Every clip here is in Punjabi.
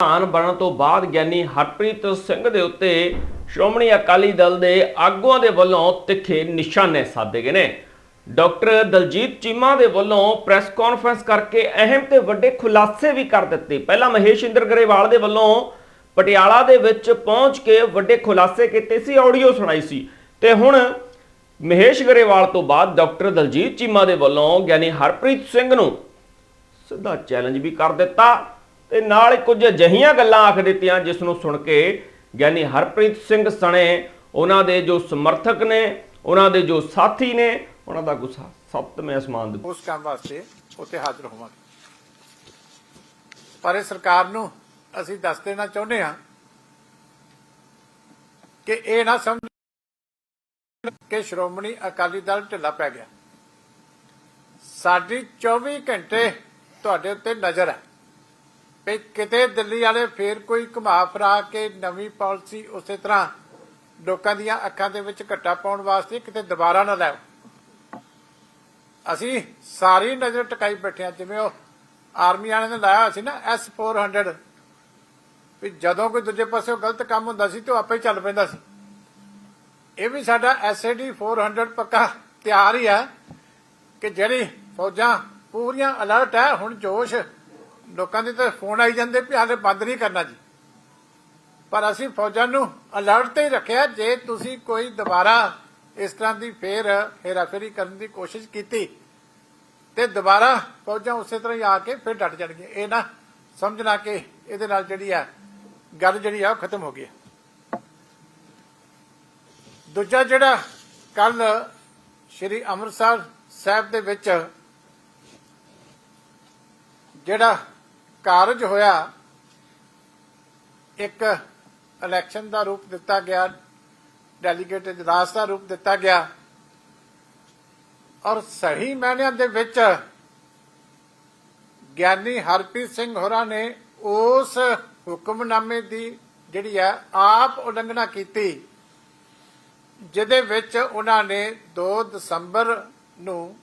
ਪ੍ਰਧਾਨ ਬਣਨ ਤੋਂ ਬਾਅਦ ਗਿਆਨੀ ਹਰਪ੍ਰੀਤ ਸਿੰਘ ਦੇ ਉੱਤੇ ਸ਼੍ਰੋਮਣੀ ਅਕਾਲੀ ਦਲ ਦੇ ਆਗੂਆਂ ਦੇ ਵੱਲੋਂ ਤਿੱਖੇ ਨਿਸ਼ਾਨੇ ਸਾਧੇ ਗਏ ਨੇ। ਡਾਕਟਰ ਦਲਜੀਤ ਚੀਮਾ ਦੇ ਵੱਲੋਂ ਪ੍ਰੈਸ ਕਾਨਫਰੰਸ ਕਰਕੇ ਅਹਿਮ ਤੇ ਵੱਡੇ ਖੁਲਾਸੇ ਵੀ ਕਰ ਦਿੱਤੇ। ਪਹਿਲਾਂ ਮਹੇਸ਼ ਇੰਦਰ ਗਰੇਵਾਲ ਦੇ ਵੱਲੋਂ ਪਟਿਆਲਾ ਦੇ ਵਿੱਚ ਪਹੁੰਚ ਕੇ ਵੱਡੇ ਖੁਲਾਸੇ ਕੀਤੇ ਸੀ, ਆਡੀਓ ਸੁਣਾਈ ਸੀ। ਤੇ ਹੁਣ ਮਹੇਸ਼ ਗਰੇਵਾਲ ਤੋਂ ਬਾਅਦ ਡਾਕਟਰ ਦਲਜੀਤ ਚੀਮਾ ਦੇ ਵੱਲੋਂ ਗਿਆਨੀ ਹਰਪ੍ਰੀਤ ਸਿੰਘ ਨੂੰ ਸਿੱਧਾ ਚੈਲੰਜ ਵੀ ਕਰ ਦਿੱਤਾ। ਤੇ ਨਾਲ ਕੁਝ ਅਜਿਹੀਆਂ ਗੱਲਾਂ ਆਖ ਦਿੱਤੀਆਂ ਜਿਸ ਨੂੰ ਸੁਣ ਕੇ ਗਿਆਨੀ ਹਰਪ੍ਰੀਤ ਸਿੰਘ ਸਣੇ, ਉਹਨਾਂ ਦੇ ਜੋ ਸਮਰਥਕ ਨੇ, ਉਹਨਾਂ ਦੇ ਜੋ ਸਾਥੀ ਨੇ, ਉਹਨਾਂ ਦਾ ਗੁੱਸਾ ਸੱਤਵੇਂ ਅਸਮਾਨ ਦੇ ਉਸ ਕੰਮ ਵਾਸਤੇ ਉੱਥੇ ਹਾਜ਼ਰ ਹੋਵਾਂਗੇ। ਪਰ ਇਹ ਸਰਕਾਰ ਨੂੰ ਅਸੀਂ ਦੱਸ ਦੇਣਾ ਚਾਹੁੰਦੇ ਹਾਂ ਕਿ ਇਹ ਨਾ ਸਮਝ ਕਿ ਸ਼੍ਰੋਮਣੀ ਅਕਾਲੀ ਦਲ ਢਿੱਲਾ ਪੈ ਗਿਆ। ਸਾਡੀ 24 ਘੰਟੇ ਤੁਹਾਡੇ ਉੱਤੇ ਨਜ਼ਰ ਹੈ। ਵੀ ਕਿਤੇ ਦਿੱਲੀ ਵਾਲੇ ਫੇਰ ਕੋਈ ਘੁਮਾ ਫਰਾ ਕੇ ਨਵੀਂ ਪਾਲਿਸੀ ਉਸੇ ਤਰ੍ਹਾਂ ਲੋਕਾਂ ਦੀਆਂ ਅੱਖਾਂ ਦੇ ਵਿੱਚ ਘੱਟਾ ਪਾਉਣ ਵਾਸਤੇ ਕਿਤੇ ਦੁਬਾਰਾ ਨਾ ਲੈ ਅਸੀਂ ਸਾਰੀ ਨਜ਼ਰ ਟਿਕਾਈ ਬੈਠੇ ਹਾਂ, ਜਿਵੇਂ ਉਹ ਆਰਮੀ ਵਾਲਿਆਂ ਨੇ ਲਾਇਆ ਸੀ ਨਾ S400 ਵੀ ਜਦੋਂ ਕੋਈ ਦੂਜੇ ਪਾਸੇ ਗਲਤ ਕੰਮ ਹੁੰਦਾ ਸੀ ਤੇ ਉਹ ਆਪੇ ਹੀ ਚੱਲ ਪੈਂਦਾ ਸੀ। ਇਹ ਵੀ ਸਾਡਾ SAD 400 ਪੱਕਾ ਤਿਆਰ ਹੀ ਹੈ ਕਿ ਜਿਹੜੀ ਫੌਜਾਂ ਪੂਰੀਆਂ ਅਲਰਟ ਹੈ, ਹੁਣ ਜੋਸ਼ ਲੋਕਾਂ ਦੇ ਤਾਂ ਫੋਨ ਆਈ ਜਾਂਦੇ ਵੀ ਹਾਲੇ ਬੰਦ ਨਹੀਂ ਕਰਨਾ ਜੀ। ਪਰ ਅਸੀਂ ਫੌਜਾਂ ਨੂੰ ਅਲਰਟ ਤੇ ਹੀ ਰੱਖਿਆ, ਜੇ ਤੁਸੀਂ ਕੋਈ ਦੁਬਾਰਾ ਇਸ ਤਰ੍ਹਾਂ ਦੀ ਫੇਰ ਹੇਰਾਫੇਰੀ ਕਰਨ ਦੀ ਕੋਸ਼ਿਸ਼ ਕੀਤੀ, ਤੇ ਦੁਬਾਰਾ ਫੌਜਾਂ ਉਸੇ ਤਰ੍ਹਾਂ ਹੀ ਆ ਕੇ ਫਿਰ ਡਟ ਜਾਣਗੀਆਂ ਇਹ ਨਾ ਸਮਝਣਾ ਕਿ ਇਹਦੇ ਨਾਲ ਜਿਹੜੀ ਆ, ਗੱਲ ਜਿਹੜੀ ਆ ਉਹ ਖਤਮ ਹੋ ਗਈ ਦੂਜਾ ਜਿਹੜਾ ਕੱਲ ਸ਼੍ਰੀ ਅੰਮ੍ਰਿਤਸਰ ਸਾਹਿਬ ਦੇ ਵਿੱਚ ਜਿਹੜਾ ਕਾਰਜ ਹੋਇਆ, ਇੱਕ ਇਲੈਕਸ਼ਨ ਦਾ ਰੂਪ ਦਿੱਤਾ ਗਿਆ ਡੈਲੀਗੇਟ ਇਜਲਾਸ ਦਾ ਰੂਪ ਦਿੱਤਾ ਗਿਆ। ਔਰ ਸਹੀ ਮਾਇਨਿਆਂ ਦੇ ਵਿੱਚ ਗਿਆਨੀ ਹਰਪ੍ਰੀਤ ਸਿੰਘ ਹੋਰਾਂ ਨੇ ਉਸ ਹੁਕਮਨਾਮੇ ਦੀ ਜਿਹੜੀ ਹੈ, ਆਪ ਉਲੰਘਣਾ ਕੀਤੀ, ਜਿਹਦੇ ਵਿੱਚ ਉਹਨਾਂ ਨੇ 2 ਦਸੰਬਰ ਨੂੰ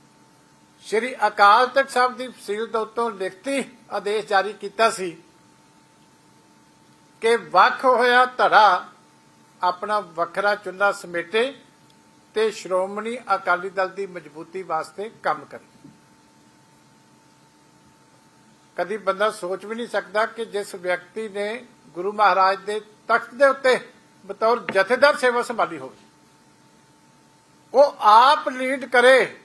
ਸ਼੍ਰੀ ਅਕਾਲ ਤਖਤ ਸਾਹਿਬ ਦੀ ਫਸੀਲ ਦੇ ਉੱਤੋਂ ਲਿਖਤੀ ਆਦੇਸ਼ ਜਾਰੀ ਕੀਤਾ ਸੀ ਕਿ ਵੱਖ ਹੋਇਆ ਧੜਾ ਆਪਣਾ ਵੱਖਰਾ ਚੁੱਲ੍ਹਾ ਸਮੇਟੇ ਤੇ ਸ਼੍ਰੋਮਣੀ ਅਕਾਲੀ ਦਲ ਦੀ ਮਜ਼ਬੂਤੀ ਵਾਸਤੇ ਕੰਮ ਕਰੇ। ਕਦੀ ਬੰਦਾ ਸੋਚ ਵੀ ਨਹੀਂ ਸਕਦਾ ਕਿ ਜਿਸ ਵਿਅਕਤੀ ਨੇ ਗੁਰੂ ਮਹਾਰਾਜ ਦੇ ਤਖਤ ਦੇ ਉੱਤੇ ਬਤੌਰ ਜਥੇਦਾਰ ਸੇਵਾ ਸੰਭਾਲੀ ਹੋਵੇ। ਉਹ ਆਪ ਲੀਡ ਕਰੇ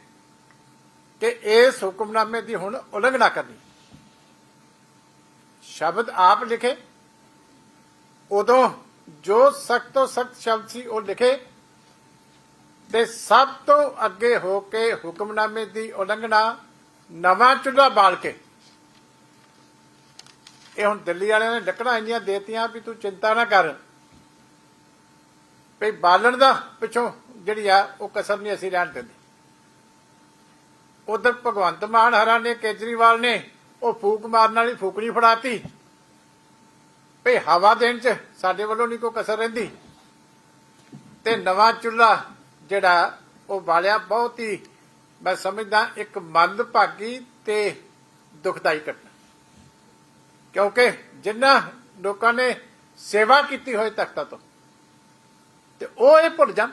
ਕਿ ਇਸ ਹੁਕਮਨਾਮੇ ਦੀ ਹੁਣ ਉਲੰਘਣਾ ਕਰਨੀ। ਸ਼ਬਦ ਆਪ ਲਿਖੇ, ਉਦੋਂ ਜੋ ਸਖਤ ਤੋਂ ਸਖਤ ਸ਼ਬਦ ਸੀ ਉਹ ਲਿਖੇ ਤੇ ਸਭ ਤੋਂ ਅੱਗੇ ਹੋ ਕੇ ਹੁਕਮਨਾਮੇ ਦੀ ਉਲੰਘਣਾ ਨਵਾਂ ਚੁੱਲ੍ਹਾ ਬਾਲ ਕੇ। ਇਹ ਹੁਣ ਦਿੱਲੀ ਵਾਲਿਆਂ ਨੇ ਲੱਕੜਾਂ ਇੰਨੀਆਂ ਦੇਤੀਆਂ ਵੀ ਤੂੰ ਚਿੰਤਾ ਨਾ ਕਰ। ਵੀ ਬਾਲਣ ਦਾ ਪਿੱਛੋਂ ਜਿਹੜੀ ਆ ਉਹ ਕਸਰ ਨਹੀਂ ਅਸੀਂ ਰਹਿਣ ਦਿੰਦੇ। ਉਧਰ ਭਗਵੰਤ ਮਾਨ ਹਰਾ ਨੇ, ਕੇਜਰੀਵਾਲ ਨੇ, ਉਹ ਫੂਕ ਮਾਰਨ ਵਾਲੀ ਫੂਕਣੀ ਫੜਾਤੀ। ਭਈ ਹਵਾ ਦੇਣ ਚ ਸਾਡੇ ਵੱਲੋਂ ਨਹੀਂ ਕੋਈ ਕਸਰ ਰਹਿੰਦੀ। ਤੇ ਨਵਾਂ ਚੁੱਲ੍ਹਾ ਜਿਹੜਾ ਉਹ ਬਾਲਿਆ ਬਹੁਤ ਹੀ, ਮੈਂ ਸਮਝਦਾ ਇੱਕ ਮੰਦਭਾਗੀ ਤੇ ਦੁਖਦਾਈ ਘਟਨਾ। ਕਿਉਂਕਿ ਜਿੰਨਾ ਲੋਕਾਂ ਨੇ ਸੇਵਾ ਕੀਤੀ ਹੋਏ ਤਖਤਾਂ ਤੋਂ, ਤੇ ਉਹ ਇਹ ਭੁੱਲ ਜਾਣ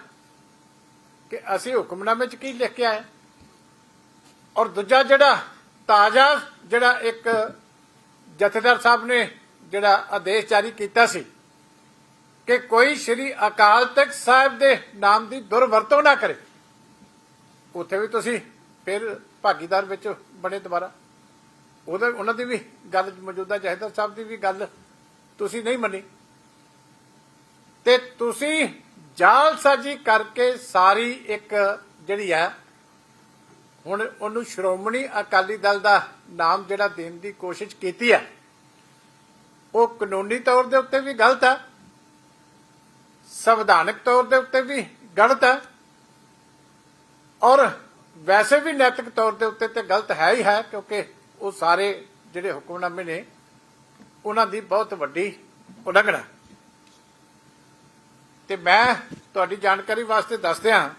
ਕਿ ਅਸੀਂ ਹੁਕਮਨਾਮੇ ਚ ਕੀ ਲਿਖ ਕੇ ਆਏ। ਔਰ ਦੂਜਾ ਜਿਹੜਾ ਤਾਜ਼ਾ, ਜਿਹੜਾ ਇੱਕ ਜਥੇਦਾਰ ਸਾਹਿਬ ਨੇ ਜਿਹੜਾ ਆਦੇਸ਼ ਜਾਰੀ ਕੀਤਾ ਸੀ ਕਿ ਕੋਈ ਸ਼੍ਰੀ ਅਕਾਲ ਤਖਤ ਸਾਹਿਬ ਦੇ ਨਾਮ ਦੀ ਦੁਰਵਰਤੋਂ ਨਾ ਕਰੇ। ਉੱਥੇ ਵੀ ਤੁਸੀਂ ਫਿਰ ਭਾਗੀਦਾਰ ਵਿੱਚ ਬਣੇ ਦੁਬਾਰਾ। ਉਹਦੇ, ਉਹਨਾਂ ਦੀ ਵੀ ਗੱਲ, ਮੌਜੂਦਾ ਜਥੇਦਾਰ ਸਾਹਿਬ ਦੀ ਵੀ ਗੱਲ ਤੁਸੀਂ ਨਹੀਂ ਮੰਨੀ। ਤੇ ਤੁਸੀਂ ਜਾਲਸਾਜੀ ਕਰਕੇ ਸਾਰੀ ਇੱਕ ਜਿਹੜੀ ਹੈ ਹੁਣ ਉਹਨੂੰ ਸ਼੍ਰੋਮਣੀ ਅਕਾਲੀ ਦਲ ਦਾ ਨਾਮ ਜਿਹੜਾ ਦੇਣ ਦੀ ਕੋਸ਼ਿਸ਼ ਕੀਤੀ ਹੈ ਉਹ ਕਾਨੂੰਨੀ ਤੌਰ ਦੇ ਉੱਤੇ ਵੀ ਗਲਤ ਹੈ ਸੰਵਿਧਾਨਕ ਤੌਰ ਦੇ ਉੱਤੇ ਵੀ ਗਲਤ ਹੈ ਔਰ ਵੈਸੇ ਵੀ ਨੈਤਿਕ ਤੌਰ ਦੇ ਉੱਤੇ ਤੇ ਗਲਤ ਹੈ ਹੀ ਹੈ, ਕਿਉਂਕਿ ਉਹ ਸਾਰੇ ਜਿਹੜੇ ਹੁਕਮਨਾਮੇ ਨੇ, ਉਹਨਾਂ ਦੀ ਬਹੁਤ ਵੱਡੀ ਉਲੰਘਣਾ। ਤੇ ਮੈਂ ਤੁਹਾਡੀ ਜਾਣਕਾਰੀ ਵਾਸਤੇ ਦੱਸਦਿਆਂ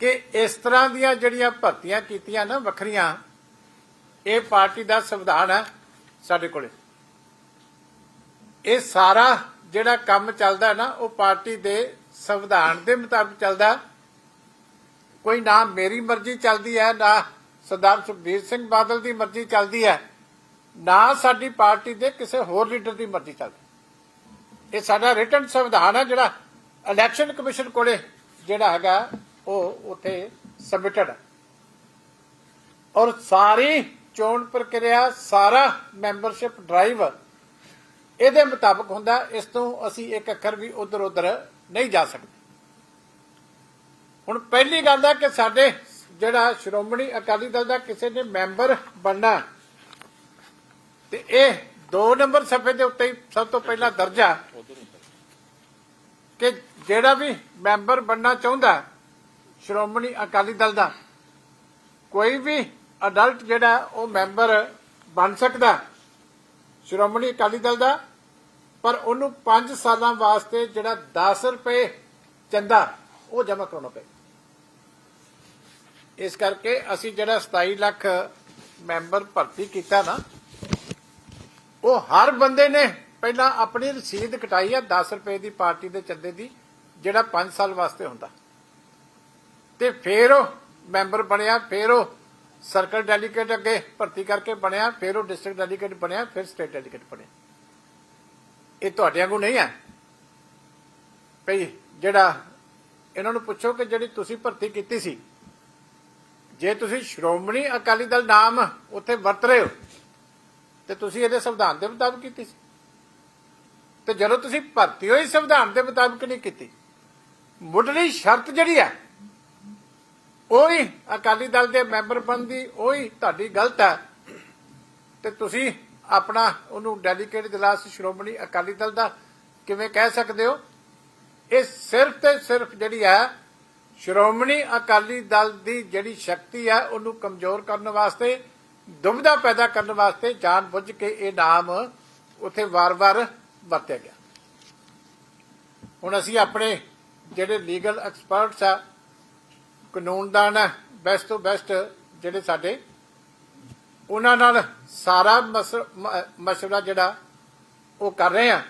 ਕਿ ਇਸ ਤਰ੍ਹਾਂ ਦੀਆਂ ਜਿਹੜੀਆਂ ਭਰਤੀਆਂ ਕੀਤੀਆਂ ਨਾ ਵੱਖਰੀਆਂ, ਇਹ ਪਾਰਟੀ ਦਾ ਸੰਵਿਧਾਨ ਹੈ ਸਾਡੇ ਕੋਲੇ। ਇਹ ਸਾਰਾ ਜਿਹੜਾ ਕੰਮ ਚੱਲਦਾ ਨਾ, ਉਹ ਪਾਰਟੀ ਦੇ ਸੰਵਿਧਾਨ ਦੇ ਮੁਤਾਬਕ ਚੱਲਦਾ। ਕੋਈ ਨਾ ਮੇਰੀ ਮਰਜ਼ੀ ਚੱਲਦੀ ਹੈ, ਨਾ ਸਰਦਾਰ ਸੁਖਬੀਰ ਸਿੰਘ ਬਾਦਲ ਦੀ ਮਰਜ਼ੀ ਚੱਲਦੀ ਹੈ, ਨਾ ਸਾਡੀ ਪਾਰਟੀ ਦੇ ਕਿਸੇ ਹੋਰ ਲੀਡਰ ਦੀ ਮਰਜ਼ੀ ਚੱਲਦੀ। ਇਹ ਸਾਡਾ ਰਿਟਨ ਸੰਵਿਧਾਨ ਹੈ ਜਿਹੜਾ ਇਲੈਕਸ਼ਨ ਕਮਿਸ਼ਨ ਕੋਲੇ ਜਿਹੜਾ ਹੈਗਾ ਉਹ ਉੱਥੇ ਸਬਮਿਟਡ ਹੈ ਔਰ ਸਾਰੀ ਚੋਣ ਪ੍ਰਕਿਰਿਆ, ਸਾਰਾ ਮੈਂਬਰਸ਼ਿਪ ਡਰਾਈਵ ਇਹਦੇ ਮੁਤਾਬਕ ਹੁੰਦਾ, ਇਸ ਤੋਂ ਅਸੀਂ ਇੱਕ ਅੱਖਰ ਵੀ ਉਧਰ ਉਧਰ ਨਹੀਂ ਜਾ ਸਕਦੇ। ਹੁਣ ਪਹਿਲੀ ਗੱਲ ਹੈ ਕਿ ਸਾਡੇ ਜਿਹੜਾ ਸ਼੍ਰੋਮਣੀ ਅਕਾਲੀ ਦਲ ਦਾ ਕਿਸੇ ਨੇ ਮੈਂਬਰ ਬਣਨਾ, ਤੇ ਇਹ 2 ਨੰਬਰ ਸਫੇ ਦੇ ਉੱਤੇ ਸਭ ਤੋਂ ਪਹਿਲਾ ਦਰਜਾ ਕਿ ਜਿਹੜਾ ਵੀ ਮੈਂਬਰ ਬਣਨਾ ਚਾਹੁੰਦਾ ਸ਼੍ਰੋਮਣੀ ਅਕਾਲੀ ਦਲ ਦਾ। ਕੋਈ ਵੀ ਅਡਲਟ ਜਿਹੜਾ ਉਹ ਮੈਂਬਰ ਬਣ ਸਕਦਾ ਸ਼੍ਰੋਮਣੀ ਅਕਾਲੀ ਦਲ ਦਾ, ਪਰ ਉਹਨੂੰ 5 ਸਾਲਾਂ ਵਾਸਤੇ ਜਿਹੜਾ 10 ਰੁਪਏ ਚੰਦਾ, ਉਹ ਜਮ੍ਹਾਂ ਕਰਾਉਣਾ ਪਏ। ਇਸ ਕਰਕੇ ਅਸੀਂ ਜਿਹੜਾ 27 ਲੱਖ ਮੈਂਬਰ ਭਰਤੀ ਕੀਤਾ ਨਾ, ਉਹ ਹਰ ਬੰਦੇ ਨੇ ਪਹਿਲਾਂ ਆਪਣੀ ਰਸੀਦ ਕਟਾਈ ਹੈ 10 ਰੁਪਏ ਦੀ ਪਾਰਟੀ ਦੇ ਚੰਦੇ ਦੀ, ਜਿਹੜਾ 5 ਸਾਲ ਵਾਸਤੇ ਹੁੰਦਾ। ਤੇ ਫਿਰ ਉਹ ਮੈਂਬਰ ਬਣਿਆ, ਫਿਰ ਉਹ ਸਰਕਲ ਡੈਲੀਗੇਟ ਅੱਗੇ ਭਰਤੀ ਕਰਕੇ ਬਣਿਆ, ਫਿਰ ਉਹ ਡਿਸਟ੍ਰਿਕਟ ਡੈਲੀਗੇਟ ਬਣਿਆ, ਫਿਰ ਸਟੇਟ ਡੈਲੀਗੇਟ ਬਣਿਆ। ਇਹ ਤੁਹਾਡਿਆਂ ਨੂੰ ਨਹੀਂ ਹੈ। ਭਈ ਜਿਹੜਾ ਇਹਨਾਂ ਨੂੰ ਪੁੱਛੋ ਕਿ ਜਿਹੜੀ ਤੁਸੀਂ ਭਰਤੀ ਕੀਤੀ ਸੀ, ਜੇ ਤੁਸੀਂ ਸ਼੍ਰੋਮਣੀ ਅਕਾਲੀ ਦਲ ਨਾਮ ਉੱਥੇ ਵਰਤ ਰਹੇ ਹੋ, ਤੇ ਤੁਸੀਂ ਇਹਦੇ ਸੰਵਿਧਾਨ ਦੇ ਮੁਤਾਬਕ ਕੀਤੀ ਸੀ। ਤੇ ਜਦੋਂ ਤੁਸੀਂ ਭਰਤੀ ਹੋਈ ਸੰਵਿਧਾਨ ਦੇ ਮੁਤਾਬਕ ਨਹੀਂ ਕੀਤੀ। ਮੁੱਢਲੀ ਸ਼ਰਤ ਜਿਹੜੀ ਹੈ ਉਹੀ ਅਕਾਲੀ ਦਲ ਦੇ ਮੈਂਬਰ ਬਣਨ ਉਹੀ ਤੁਹਾਡੀ ਗਲਤ ਹੈ। ਤੇ ਤੁਸੀਂ ਆਪਣਾ ਉਹਨੂੰ ਡੈਲੀਕੇਟ ਜਲਾਸ ਸ਼੍ਰੋਮਣੀ ਅਕਾਲੀ ਦਲ ਦਾ ਕਿਵੇਂ ਕਹਿ ਸਕਦੇ ਹੋ? ਇਹ ਸਿਰਫ ਤੇ ਸਿਰਫ ਜਿਹੜੀ ਹੈ, ਸ਼੍ਰੋਮਣੀ ਅਕਾਲੀ ਦਲ ਦੀ ਜਿਹੜੀ ਸ਼ਕਤੀ ਹੈ, ਉਹਨੂੰ ਕਮਜ਼ੋਰ ਕਰਨ ਵਾਸਤੇ ਦੁਬਿਧਾ ਪੈਦਾ ਕਰਨ ਵਾਸਤੇ ਜਾਣ ਬੁੱਝ ਕੇ ਇਹ ਨਾਮ ਉੱਥੇ ਵਾਰ-ਵਾਰ ਵਰਤਿਆ ਗਿਆ। ਹੁਣ ਅਸੀਂ ਆਪਣੇ ਜਿਹੜੇ ਲੀਗਲ ਐਕਸਪਰਟਸ ਆ ਕਾਨੂੰਨਦਾਨ ਹੈ ਬੈਸਟ ਤੋਂ ਬੈਸਟ ਜਿਹੜੇ ਸਾਡੇ, ਉਹਨਾਂ ਨਾਲ ਸਾਰਾ ਮਸ- ਮਸਲਾ ਜਿਹੜਾ, ਉਹ ਕਰ ਰਹੇ ਆ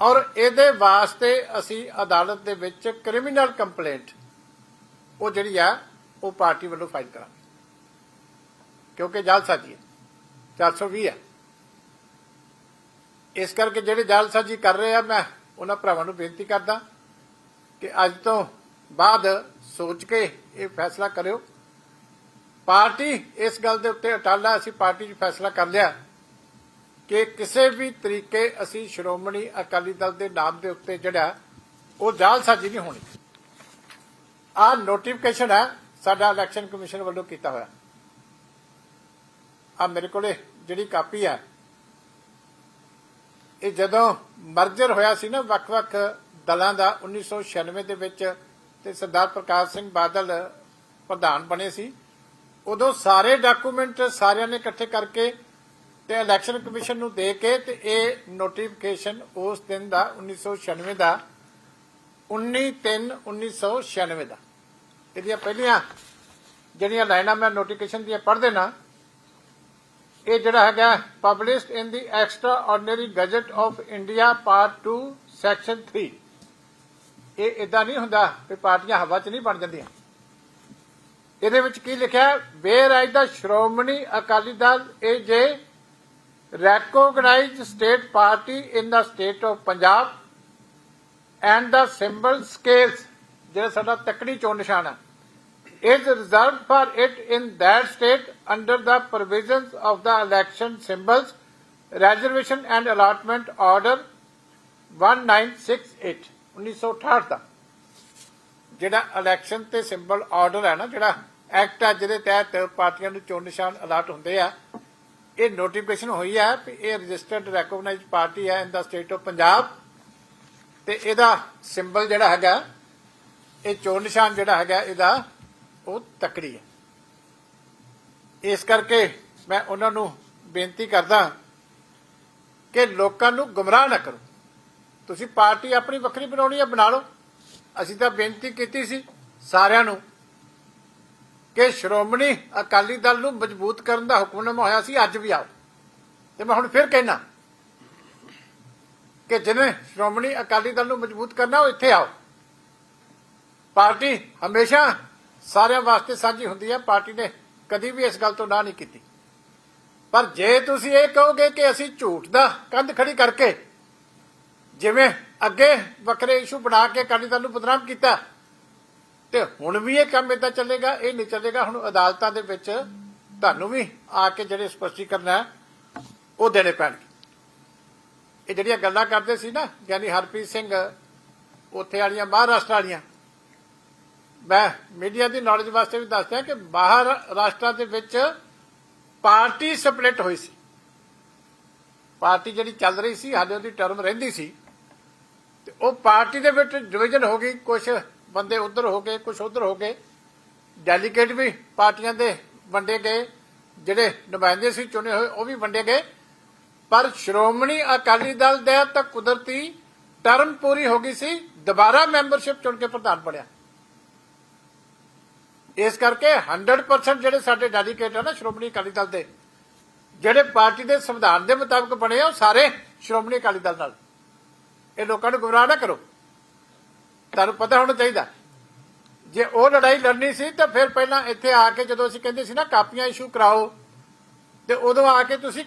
ਔਰ ਇਹਦੇ ਵਾਸਤੇ ਅਸੀਂ ਅਦਾਲਤ ਦੇ ਵਿੱਚ ਕ੍ਰਿਮੀਨਲ ਕੰਪਲੇਂਟ ਉਹ ਜਿਹੜੀ ਆ, ਉਹ ਪਾਰਟੀ ਵੱਲੋਂ ਫਾਈਲ ਕਰਾਂਗੇ। ਕਿਉਂਕਿ ਜਾਲਸਾਜੀ ਹੈ। 420 ਹੈ। ਇਸ ਕਰਕੇ ਜਿਹੜੇ ਜਾਲਸਾਜੀ ਕਰ ਰਹੇ ਆ, ਮੈਂ ਉਹਨਾਂ ਭਰਾਵਾਂ ਨੂੰ ਬੇਨਤੀ ਕਰਦਾ ਕਿ ਅੱਜ ਤੋਂ ਬਾਅਦ ਸੋਚ ਕੇ ਇਹ ਫੈਸਲਾ ਕਰਿਓ। ਪਾਰਟੀ ਇਸ ਗੱਲ ਦੇ ਉੱਤੇ ਅਟਾਲਾ ਅਸੀਂ ਪਾਰਟੀ 'ਚ ਫੈਸਲਾ ਕਰ ਲਿਆ ਕਿ ਕਿਸੇ ਵੀ ਤਰੀਕੇ ਅਸੀਂ ਸ਼੍ਰੋਮਣੀ ਅਕਾਲੀ ਦਲ ਦੇ ਨਾਮ ਦੇ ਉੱਤੇ ਜਿਹੜਾ, ਉਹ ਜਾਲਸਾਜੀ ਨਹੀਂ ਹੋਣੀ। ਆ ਨੋਟੀਫਿਕੇਸ਼ਨ ਹੈ ਸਾਡਾ ਇਲੈਕਸ਼ਨ ਕਮਿਸ਼ਨ ਵੱਲੋਂ ਕੀਤਾ ਹੋਇਆ। ਆ ਮੇਰੇ ਕੋਲੇ ਜਿਹੜੀ ਕਾਪੀ ਹੈ ਇਹ ਜਦੋਂ ਮਰਜਰ ਹੋਇਆ ਸੀ ਨਾ, ਵੱਖ-ਵੱਖ ਦਲਾਂ ਦਾ 1996 ਦੇ ਵਿੱਚ ਤੇ ਸਰਦਾਰ ਪ੍ਰਕਾਸ਼ ਸਿੰਘ ਬਾਦਲ ਪ੍ਰਧਾਨ ਬਣੇ ਸੀ। ਉਦੋਂ ਸਾਰੇ ਡਾਕੂਮੈਂਟ ਸਾਰਿਆਂ ਨੇ ਇਕੱਠੇ ਕਰਕੇ ਤੇ ਇਲੈਕਸ਼ਨ ਕਮਿਸ਼ਨ ਨੂੰ ਦੇ ਕੇ ਤੇ ਇਹ ਨੋਟੀਫਿਕੇਸ਼ਨ ਉਸ ਦਿਨ ਦਾ 1996 ਦਾ 19/3/1996 ਦਾ। ਇਹਦੀਆਂ ਪਹਿਲੀਆਂ ਜਿਹੜੀਆਂ ਲਾਈਨਾਂ ਮੈਂ ਨੋਟੀਫਿਕੇਸ਼ਨ ਦੀਆਂ ਪੜ੍ਹ ਦੇਣਾ ਇਹ ਜਿਹੜਾ ਹੈਗਾ published in the extraordinary gazette of India part 2 section 3 ਇਹ ਇਦਾਂ ਨਹੀਂ ਹੁੰਦਾ ਕਿ ਪਾਰਟੀਆਂ ਹਵਾ 'ਚ ਨਹੀਂ ਬਣ ਜਾਂਦੀਆਂ ਇਹਦੇ ਵਿੱਚ ਕੀ ਲਿਖਿਆ whereas the Shiromani Akali Dal is a recognized state party in the state of Punjab and the symbol scales ਜਿਹੜਾ ਸਾਡਾ ਤਕੜੀ ਚੋਣ ਨਿਸ਼ਾਨ ਹੈ is reserved for it in that state under the provisions of the election symbols reservation and allotment order 1968 1968 ਦਾ। ਜਿਹੜਾ ਇਲੈਕਸ਼ਨ ਤੇ ਸਿੰਬਲ ਆਰਡਰ ਹੈ ਨਾ, ਜਿਹੜਾ ਐਕਟ ਆ ਜਿਹਦੇ ਤਹਿਤ ਪਾਰਟੀਆਂ ਨੂੰ ਚੋਣ ਨਿਸ਼ਾਨ ਅਲਾਟ ਹੁੰਦੇ ਆ, ਇਹ ਨੋਟੀਫਿਕੇਸ਼ਨ ਹੋਈ ਹੈ ਕਿ ਇਹ ਰਜਿਸਟਰਡ ਰੈਕਗਨਾਈਜ਼ਡ ਪਾਰਟੀ ਹੈ in the state of Punjab ਤੇ ਇਹਦਾ ਸਿੰਬਲ ਜਿਹੜਾ ਹੈਗਾ, ਇਹ ਚੋਣ ਨਿਸ਼ਾਨ ਜਿਹੜਾ ਹੈਗਾ, ਇਹਦਾ ਉਹ ਤਕੜੀ ਹੈ। ਇਸ ਕਰਕੇ ਮੈਂ ਉਹਨਾਂ ਨੂੰ ਬੇਨਤੀ ਕਰਦਾ ਕਿ ਲੋਕਾਂ ਨੂੰ ਗੁੰਮਰਾਹ ਨਾ ਕਰੋ। ਤੁਸੀਂ ਪਾਰਟੀ ਆਪਣੀ ਵੱਖਰੀ ਬਣਾਉਣੀ ਹੈ, ਬਣਾ ਲਓ। ਅਸੀਂ ਤਾਂ ਬੇਨਤੀ ਕੀਤੀ ਸੀ ਸਾਰਿਆਂ ਨੂੰ ਕਿ ਸ਼੍ਰੋਮਣੀ ਅਕਾਲੀ ਦਲ ਨੂੰ ਮਜ਼ਬੂਤ ਕਰਨ ਦਾ ਹੁਕਮਨਾਮਾ ਹੋਇਆ ਸੀ, ਅੱਜ ਵੀ ਆਓ। ਤੇ ਮੈਂ ਹੁਣ ਫਿਰ ਕਹਿਣਾ ਕਿ ਜਿਹਨੇ ਸ਼੍ਰੋਮਣੀ ਅਕਾਲੀ ਦਲ ਨੂੰ ਮਜ਼ਬੂਤ ਕਰਨਾ, ਉਹ ਇੱਥੇ ਆਓ। ਪਾਰਟੀ ਹਮੇਸ਼ਾ ਸਾਰਿਆਂ ਵਾਸਤੇ ਸਾਂਝੀ ਹੁੰਦੀ ਹੈ। ਪਾਰਟੀ ਨੇ ਕਦੀ ਵੀ ਇਸ ਗੱਲ ਤੋਂ ਨਾ ਨਹੀਂ ਕੀਤੀ। ਪਰ ਜੇ ਤੁਸੀਂ ਇਹ ਕਹੋਗੇ ਕਿ ਅਸੀਂ ਝੂਠ ਦਾ ਕੰਧ ਖੜੀ ਕਰਕੇ ਜਿਵੇਂ ਅੱਗੇ ਵੱਖਰੇ ਇਸ਼ੂ ਬਣਾ ਕੇ ਅਕਾਲੀ ਦਲ ਨੂੰ ਬਦਨਾਮ ਕੀਤਾ, ਤੇ ਹੁਣ ਵੀ ਇਹ ਕੰਮ ਇਦਾਂ ਚੱਲੇਗਾ, ਇਹ ਨਹੀਂ ਚੱਲੇਗਾ, ਹੁਣ ਅਦਾਲਤਾਂ ਦੇ ਵਿੱਚ ਤੁਹਾਨੂੰ ਵੀ ਆ ਕੇ ਜਿਹੜੇ ਸਪਸ਼ਟੀਕਰਨ ਹੈ, ਉਹ ਦੇਣੇ ਪੈਣਗੇ। ਇਹ ਜਿਹੜੀਆਂ ਗੱਲਾਂ ਕਰਦੇ ਸੀ ਨਾ ਗਿਆਨੀ ਹਰਪ੍ਰੀਤ ਸਿੰਘ, ਉੱਥੇ ਵਾਲੀਆਂ, ਮਹਾਰਾਸ਼ਟਰ ਵਾਲੀਆਂ, ਮੈਂ ਮੀਡੀਆ ਦੀ ਨੌਲੇਜ ਵਾਸਤੇ ਵੀ ਦੱਸਦਾ ਕਿ ਬਾਹਰ ਰਾਸ਼ਟਰਾਂ ਦੇ ਵਿੱਚ ਪਾਰਟੀ ਸਪਲਿਟ ਹੋਈ ਸੀ। ਪਾਰਟੀ ਜਿਹੜੀ ਚੱਲ ਰਹੀ ਸੀ, ਹਾਲੇ ਉਹਦੀ ਟਰਮ ਰਹਿੰਦੀ ਸੀ। ਉਹ ਪਾਰਟੀ ਦੇ ਵਿੱਚ ਡਿਵੀਜ਼ਨ ਹੋ ਗਈ ਕੁਝ ਬੰਦੇ ਉਧਰ ਹੋ ਗਏ ਕੁਝ ਉਧਰ ਹੋ ਗਏ। ਡੈਲੀਗੇਟ ਵੀ ਪਾਰਟੀਆਂ ਦੇ ਵੰਡੇ ਗਏ, ਜਿਹੜੇ ਨੁਮਾਇੰਦੇ ਸੀ ਚੁਣੇ ਹੋਏ, ਉਹ ਵੀ ਵੰਡੇ ਗਏ। ਪਰ ਸ਼੍ਰੋਮਣੀ ਅਕਾਲੀ ਦਲ ਦੇ ਤਾਂ ਕੁਦਰਤੀ ਟਰਮ ਪੂਰੀ ਹੋ ਗਈ ਸੀ, ਦੁਬਾਰਾ ਮੈਂਬਰਸ਼ਿਪ ਚੁਣ ਕੇ ਪ੍ਰਧਾਨ ਬਣਿਆ। ਇਸ ਕਰਕੇ 100% ਜਿਹੜੇ ਸਾਡੇ ਡੈਲੀਗੇਟ ਆ ਨਾ ਸ਼੍ਰੋਮਣੀ ਅਕਾਲੀ ਦਲ ਦੇ, ਜਿਹੜੇ ਪਾਰਟੀ ਦੇ ਸੰਵਿਧਾਨ ਦੇ ਮੁਤਾਬਕ ਬਣੇ ਆ, ਉਹ ਸਾਰੇ ਸ਼੍ਰੋਮਣੀ ਅਕਾਲੀ ਦਲ ਨਾਲ। ਇਹ ਲੋਕਾਂ ਨੂੰ ਗੁੰਮਰਾਹ ਨਾ ਕਰੋ। ਤੁਹਾਨੂੰ ਪਤਾ ਹੋਣਾ ਚਾਹੀਦਾ। ਜੇ ਉਹ ਲੜਾਈ ਲੜਨੀ ਸੀ, ਤਾਂ ਫਿਰ ਪਹਿਲਾਂ ਇੱਥੇ ਆ ਕੇ ਜਦੋਂ ਅਸੀਂ ਕਹਿੰਦੇ ਸੀ ਨਾ, ਕਾਪੀਆਂ ਇਸ਼ੂ ਕਰਾਓ, ਤੇ ਉਦੋਂ ਆ ਕੇ ਤੁਸੀਂ